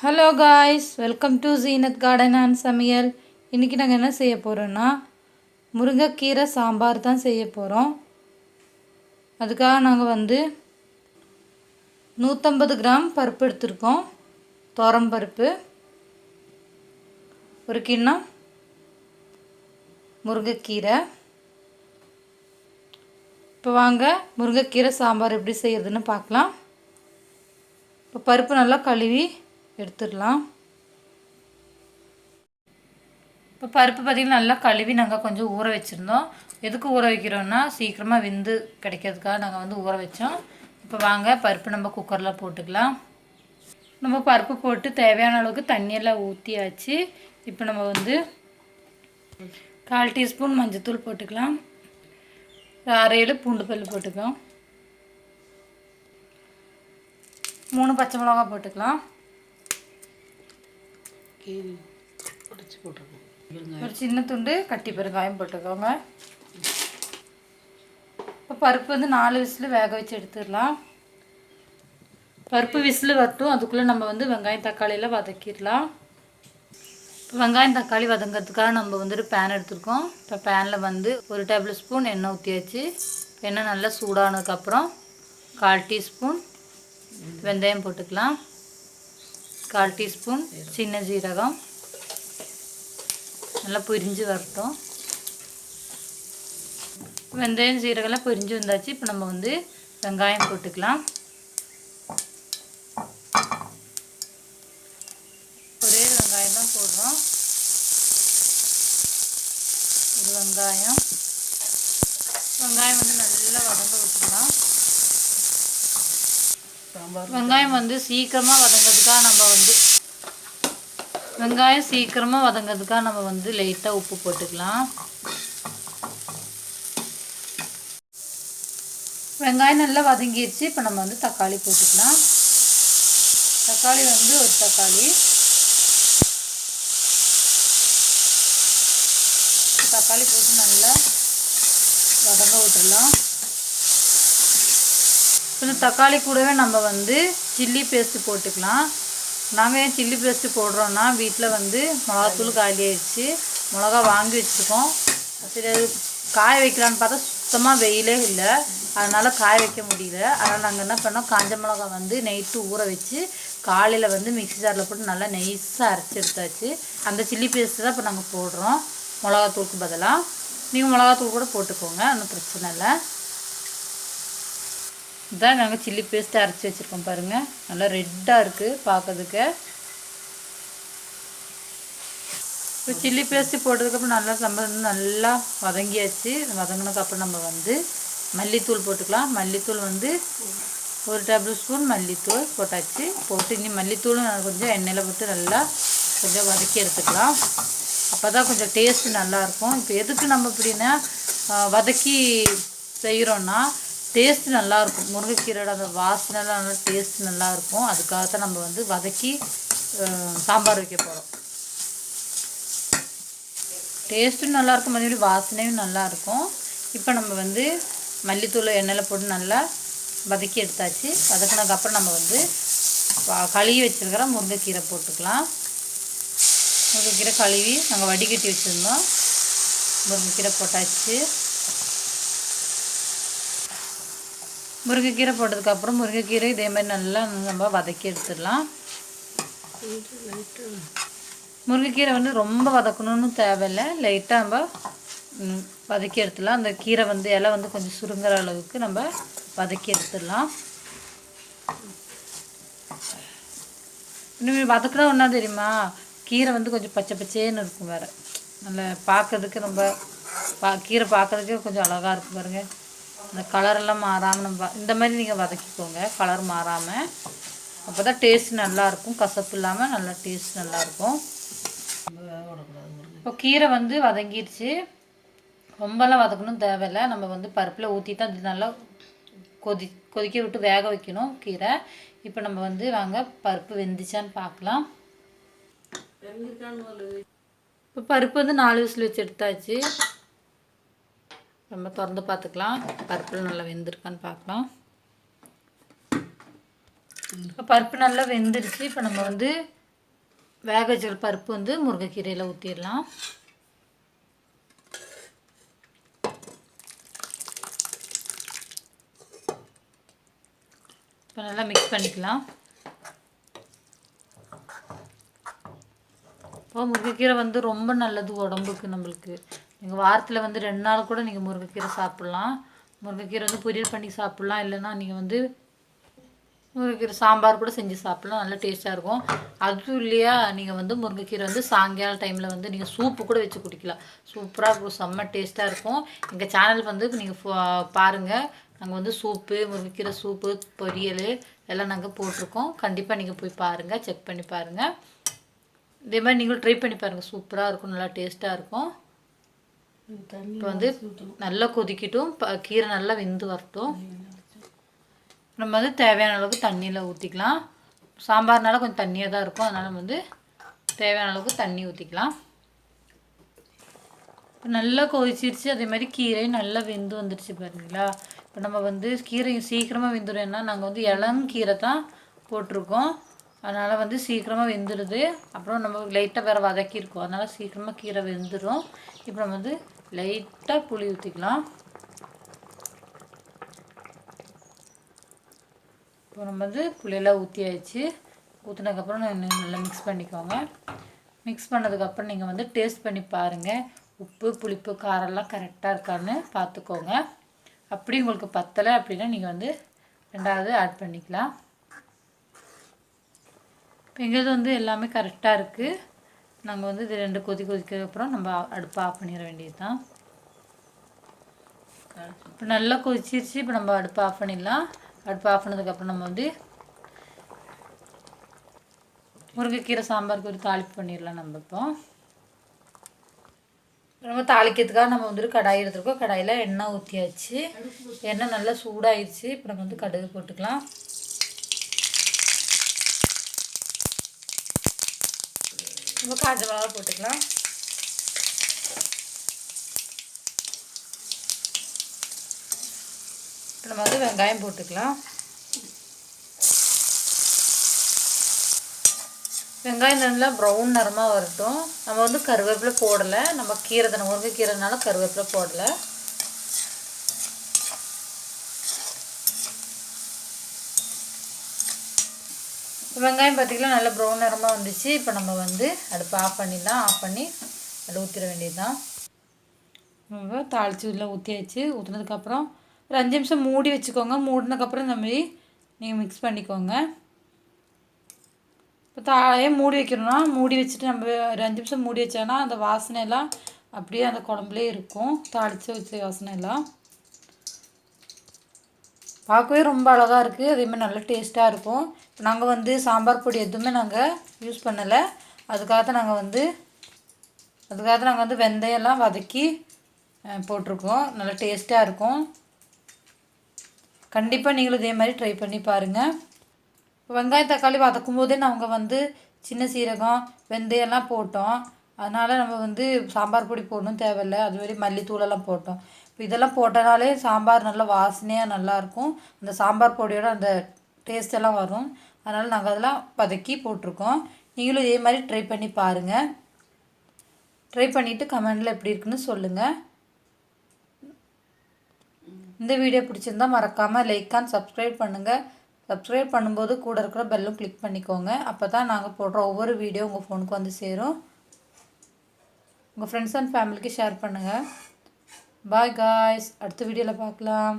Hello guys welcome to Zeenat garden and சமையல் இன்றைக்கி நாங்கள் என்ன செய்ய போகிறோன்னா முருங்கைக்கீரை சாம்பார் தான் செய்ய போகிறோம் அதுக்காக நாங்கள் வந்து நூற்றம்பது கிராம் பருப்பு எடுத்திருக்கோம். துவரம் பருப்பு ஒரு கிண்ணம் முருங்கைக்கீரை. இப்போ வாங்க முருங்கைக்கீரை சாம்பார் எப்படி செய்கிறதுன்னு பார்க்கலாம். இப்போ பருப்பு நல்லா கழுவி எடுத்துடலாம். இப்போ பருப்பு பார்த்திங்கன்னா நல்லா கழுவி நாங்கள் கொஞ்சம் ஊற வச்சுருந்தோம். எதுக்கு ஊற வைக்கிறோன்னா சீக்கிரமாக விந்து கிடைக்கிறதுக்காக நாங்கள் வந்து ஊற வச்சோம். இப்போ வாங்க பருப்பு நம்ம குக்கரில் போட்டுக்கலாம். நம்ம பருப்பு போட்டு தேவையான அளவுக்கு தண்ணியெல்லாம் ஊற்றியாச்சு இப்போ நம்ம வந்து கால் டீஸ்பூன் மஞ்சத்தூள் போட்டுக்கலாம். அரை ஏழு பூண்டு பல் போட்டுக்கலாம் மூணு பச்சை மிளகா போட்டுக்கலாம். கீரி உடச்சி போட்டுருக்கோம் ஒரு சின்ன துண்டு கட்டி பெருங்காயம் போட்டுக்கோங்க. இப்போ பருப்பு வந்து நாலு விசில் வேக வச்சு எடுத்துடலாம். பருப்பு விசில் வரட்டும். அதுக்குள்ளே நம்ம வந்து வெங்காயம் தக்காளியில் வதக்கிடலாம். இப்போ வெங்காயம் தக்காளி வதங்கிறதுக்காக நம்ம வந்து ஒரு பேன் எடுத்துருக்கோம். இப்போ பேனில் வந்து ஒரு டேபிள் ஸ்பூன் எண்ணெய் ஊற்றியாச்சு எண்ணெய் நல்லா சூடானதுக்கப்புறம் கால் டீஸ்பூன் வெந்தயம் போட்டுக்கலாம். கால் டீஸ்பூன் சின்ன ஜீரகம் நல்லா பொரிஞ்சு வரட்டும். வெந்தயம் சீரகம்லாம் பொரிஞ்சு வந்தாச்சு. இப்போ நம்ம வந்து வெங்காயம் போட்டுக்கலாம். ஒரே வெங்காயம் தான் போடுறோம். ஒரு வெங்காயம். வெங்காயம் வந்து நல்லா வதங்க விட்டுக்கலாம். சாம்பார். வெங்காயம் வந்து சீக்கிரமாக வதங்கிறதுக்காக நம்ம வந்து வெங்காயம் சீக்கிரமாக வதங்கிறதுக்காக நம்ம வந்து லைட்டாக உப்பு போட்டுக்கலாம். வெங்காயம் நல்லா வதங்கிடுச்சு இப்போ நம்ம வந்து தக்காளி போட்டுக்கலாம். தக்காளி வந்து ஒரு தக்காளி. தக்காளி போட்டு நல்லா வதங்க விட்டுடலாம் இப்போ தக்காளி கூடவே நம்ம வந்து சில்லி பேஸ்ட்டு போட்டுக்கலாம். நாங்கள் ஏன் சில்லி பேஸ்ட்டு போடுறோன்னா வீட்டில் வந்து மிளகாத்தூள் காலி ஆயிடுச்சு மிளகா வாங்கி வச்சுருக்கோம். சரி அது காய வைக்கலான்னு பார்த்தா சுத்தமாக வெயிலே இல்லை. அதனால் காய வைக்க முடியல. அதனால் நாங்கள் என்ன பண்ணோம் காஞ்ச மிளகா வந்து நைட்டு ஊற வச்சு காலையில் வந்து மிக்ஸி ஜாரில் போட்டு நல்லா நைஸாக அரைச்சி எடுத்தாச்சு. அந்த சில்லி பேஸ்ட்டு தான் இப்போ நாங்கள் போடுறோம். மிளகாத்தூளுக்கு பதிலாக நீங்கள் மிளகாத்தூள் கூட போட்டுக்கோங்க ஒன்றும் பிரச்சனை இல்லை. இதான் நாங்கள் சில்லி பேஸ்ட்டு அரைச்சி வச்சுருக்கோம் பாருங்கள் நல்லா ரெட்டாக இருக்குது பார்க்கறதுக்கு இப்போ சில்லி பேஸ்ட்டு போட்டதுக்கப்புறம் நல்லா சம்பளம் வந்து நல்லா வதங்கியாச்சு. வதங்கினதுக்கப்புறம் நம்ம வந்து மல்லித்தூள் போட்டுக்கலாம். மல்லித்தூள் வந்து ஒரு டேபிள் ஸ்பூன் மல்லித்தூள் போட்டாச்சு. போட்டு இனி மல்லித்தூளும் கொஞ்சம் எண்ணெயில் போட்டு நல்லா கொஞ்சம் வதக்கி எடுத்துக்கலாம். அப்போ தான் கொஞ்சம் டேஸ்ட்டு நல்லாயிருக்கும் இப்போ எதுக்கு நம்ம இப்படின்னா வதக்கி செய்கிறோன்னா டேஸ்ட் நல்லாயிருக்கும். முருங்கைக்கீரோட அந்த வாசனைலாம் நல்லா டேஸ்ட் நல்லாயிருக்கும். அதுக்காக தான் நம்ம வந்து வதக்கி சாம்பார் வைக்க போகிறோம் டேஸ்ட்டும் நல்லாயிருக்கும். மறுபடியும் வாசனையும் நல்லாயிருக்கும். இப்போ நம்ம வந்து மல்லித்தூள் எண்ணெயில் போட்டு நல்லா வதக்கி எடுத்தாச்சு. வதக்கினதுக்கப்புறம் நம்ம வந்து கழுவி வச்சுருக்கிற முருங்கைக்கீரை போட்டுக்கலாம். முருங்கைக்கீரை கழுவி நாங்கள் வடிகட்டி வச்சுருந்தோம். முருங்கைக்கீரை போட்டாச்சு. முருங்கைக்கீரை போட்டதுக்கப்புறம் முருங்கைக்கீரை இதே மாதிரி நல்லா நம்ம வதக்கி எடுத்துடலாம். முருங்கைக்கீரை வந்து ரொம்ப வதக்கணும்னு தேவையில்லை. லைட்டாக நம்ம வதக்கி எடுத்துடலாம். அந்த கீரை வந்து இலை வந்து கொஞ்சம் சுருங்குற அளவுக்கு நம்ம வதக்கி எடுத்துடலாம். இன்னும் வதக்குனா ஒன்றா தெரியுமா? கீரை வந்து கொஞ்சம் பச்சை பச்சேன்னு இருக்கும் வேறு. நல்ல பார்க்கறதுக்கு ரொம்ப பா கீரை பார்க்கறதுக்கு கொஞ்சம் அழகாக இருக்கும் பாருங்கள் அந்த கலரெல்லாம் மாறாமல் நம்ம இந்த மாதிரி நீங்கள் வதக்கிக்கோங்க கலர் மாறாமல் அப்போ தான் டேஸ்ட் நல்லாயிருக்கும் கசப்பு இல்லாமல் நல்லா டேஸ்ட் நல்லாயிருக்கும் இப்போ கீரை வந்து வதங்கிடுச்சு ரொம்பலாம் வதக்கணும் தேவையில்லை. நம்ம வந்து பருப்பில் ஊற்றி தான் இது நல்லா கொதி கொதிக்க விட்டு வேக வைக்கணும் கீரை. இப்போ நம்ம வந்து வாங்க பருப்பு வெந்துச்சான்னு பார்க்கலாம். இப்போ பருப்பு வந்து நாலு விசில் வச்சு எடுத்தாச்சு. நம்ம திறந்து பார்த்துக்கலாம். பருப்பில் நல்லா வெந்திருக்கான்னு பார்க்கலாம். இப்போ பருப்பு நல்லா வெந்துருச்சு. இப்போ நம்ம வந்து வேக வச்சுக்கிற பருப்பு வந்து முருங்கைக்கீரையில் ஊற்றிடலாம் இப்போ நல்லா மிக்ஸ் பண்ணிக்கலாம். இப்போ முருங்கைக்கீரை வந்து ரொம்ப நல்லது உடம்புக்கு நம்மளுக்கு. நீங்கள் வாரத்தில் வந்து ரெண்டு நாள் கூட நீங்கள் முருங்கைக்கீரை சாப்பிட்லாம். முருங்கைக்கீரை வந்து பொரியல் பண்ணி சாப்பிட்லாம். இல்லைன்னா நீங்கள் வந்து முருங்கைக்கீரை சாம்பார் கூட செஞ்சு சாப்பிட்லாம். நல்லா டேஸ்ட்டாக இருக்கும். அதுவும் இல்லையா நீங்கள் வந்து முருங்கைக்கீரை வந்து சாயங்கால டைமில் வந்து நீங்கள் சூப்பு கூட வச்சு குடிக்கலாம். சூப்பராக இருக்கும். செம்ம டேஸ்ட்டாக இருக்கும். எங்கள் சேனல் வந்து நீங்கள் பாருங்கள் நாங்கள் வந்து சூப்பு முருங்கைக்கீரை சூப்பு பொரியல் எல்லாம் நாங்கள் போட்டிருக்கோம். கண்டிப்பாக நீங்கள் போய் பாருங்கள் செக் பண்ணி பாருங்கள் இதே மாதிரி நீங்களும் ட்ரை பண்ணி பாருங்கள் சூப்பராக இருக்கும். நல்லா டேஸ்ட்டாக இருக்கும். இப்போ வந்து நல்லா கொதிக்கட்டும். கீரை நல்லா வெந்து வரட்டும். நம்ம வந்து தேவையான அளவுக்கு தண்ணியில் ஊற்றிக்கலாம் சாம்பார்னால கொஞ்சம் தண்ணியாக தான் இருக்கும். அதனால் வந்து தேவையான அளவுக்கு தண்ணி ஊற்றிக்கலாம் இப்போ நல்லா கொதிச்சிருச்சு. அதே மாதிரி கீரையும் நல்லா வெந்து வந்துடுச்சு பாருங்களா. இப்போ நம்ம வந்து கீரை சீக்கிரமாக வெந்துடும் ஏன்னா நாங்கள் வந்து இளங்கீரை தான் போட்டிருக்கோம். அதனால் வந்து சீக்கிரமாக வெந்துடுது அப்புறம் நம்ம லைட்டாக வேறு வதக்கியிருக்கோம். அதனால் சீக்கிரமாக கீரை வெந்துடும் இப்போ நம்ம வந்து லைட்டாக புளி ஊற்றிக்கலாம் இப்போ நம்ம வந்து புளியெல்லாம் ஊற்றியாச்சு ஊற்றினதுக்கப்புறம் நல்லா மிக்ஸ் பண்ணிக்கோங்க. மிக்ஸ் பண்ணதுக்கப்புறம் நீங்கள் வந்து டேஸ்ட் பண்ணி பாருங்கள் உப்பு புளிப்பு காரெல்லாம் கரெக்டாக இருக்கான்னு பார்த்துக்கோங்க அப்படி உங்களுக்கு பத்தலை அப்படின்னா நீங்கள் வந்து ரெண்டாவது ஆட் பண்ணிக்கலாம். இப்போ எங்களது வந்து எல்லாமே கரெக்டாக இருக்குது நாங்கள் வந்து இது ரெண்டு கொதி கொதிக்கிறதுக்கப்புறம் நம்ம அடுப்பை ஆஃப் பண்ணிட வேண்டியது தான் இப்போ நல்லா கொதிச்சிருச்சு இப்போ நம்ம அடுப்பை ஆஃப் பண்ணிடலாம். அடுப்பு ஆஃப் பண்ணதுக்கப்புறம் நம்ம வந்து முருங்கைக்கீரை சாம்பாருக்கு ஒரு தாளிப்பு பண்ணிடலாம் நம்ம இப்போ. நம்ம தாளிக்கிறதுக்காக நம்ம வந்துட்டு கடாய் எடுத்துருக்கோம். கடாயில் எண்ணெய் ஊற்றியாச்சு எண்ணெய் நல்லா சூடாயிருச்சு இப்போ நம்ம வந்து கடுகு போட்டுக்கலாம். நம்ம காஞ்ச மிளகா போட்டுக்கலாம். இப்போ நம்ம வந்து வெங்காயம் போட்டுக்கலாம். வெங்காயம் நல்லா ப்ரௌன் நிறமாக வரட்டும். நம்ம வந்து கருவேப்பிலை போடலை. நம்ம கீரை தினம் முருங்கை கீரைனால கருவேப்பிலை போடலை. வெங்காயம் பார்த்திங்கன்னா நல்லா ப்ரௌன் நிறமாக வந்துச்சு. இப்போ நம்ம வந்து அடுப்பை ஆஃப் பண்ணிடலாம் ஆஃப் பண்ணி அதில் ஊற்றிட வேண்டியது தான் நம்ம தாளித்து உள்ள ஊற்றியாச்சு ஊற்றினதுக்கப்புறம் ஒரு அஞ்சு நிமிஷம் மூடி வச்சுக்கோங்க. மூடினதுக்கப்புறம் இந்த மாதிரி நீங்கள் மிக்ஸ் பண்ணிக்கோங்க. இப்போ தாயே மூடி வைக்கணும்னா மூடி வச்சுட்டு நம்ம ஒரு அஞ்சு நிமிஷம் மூடி வச்சோன்னா அந்த வாசனை எல்லாம் அப்படியே அந்த குழம்புலேயே இருக்கும். தாளித்து வச்ச வாசனை எல்லாம். பார்க்கவே ரொம்ப அழகாக இருக்குது அதேமாதிரி நல்லா டேஸ்ட்டாக இருக்கும். நாங்கள் வந்து சாம்பார் பொடி எதுவுமே நாங்கள் யூஸ் பண்ணலை. அதுக்காக தான் நாங்கள் வந்து அதுக்காக தான் நாங்கள் வந்து வெந்தயம்லாம் வதக்கி போட்டிருக்கோம். நல்லா டேஸ்ட்டாக இருக்கும். கண்டிப்பாக நீங்களும் இதே மாதிரி ட்ரை பண்ணி பாருங்கள் வெங்காயம் தக்காளி வதக்கும் போதே நாங்கள் வந்து சின்ன சீரகம் வெந்தயம்லாம் போட்டோம். அதனால் நம்ம வந்து சாம்பார் பொடி போடணும் தேவையில்லை. அது மாதிரி மல்லித்தூளெல்லாம் போட்டோம். இப்போ இதெல்லாம் போட்டனாலே சாம்பார் நல்லா வாசனையாக நல்லாயிருக்கும் அந்த சாம்பார் பொடியோட அந்த டேஸ்ட் எல்லாம் வரும். அதனால் நாங்கள் அதெல்லாம் பதக்கி போட்டிருக்கோம். நீங்களும் இதே மாதிரி ட்ரை பண்ணி பாருங்கள் ட்ரை பண்ணிவிட்டு கமெண்டில் எப்படி இருக்குன்னு சொல்லுங்கள் இந்த வீடியோ பிடிச்சிருந்தா மறக்காமல் லைக் அண்ட் சப்ஸ்கிரைப் பண்ணுங்கள் சப்ஸ்கிரைப் பண்ணும்போது கூட இருக்கிற பெல்லும் கிளிக் பண்ணிக்கோங்க. அப்போ தான் நாங்கள் போடுற ஒவ்வொரு வீடியோ உங்கள் ஃபோனுக்கு வந்து சேரும். உங்கள் ஃப்ரெண்ட்ஸ் அண்ட் ஃபேமிலிக்கு ஷேர் பண்ணுங்கள் பாய் காய்ஸ் அடுத்த வீடியோவில் பார்க்கலாம்.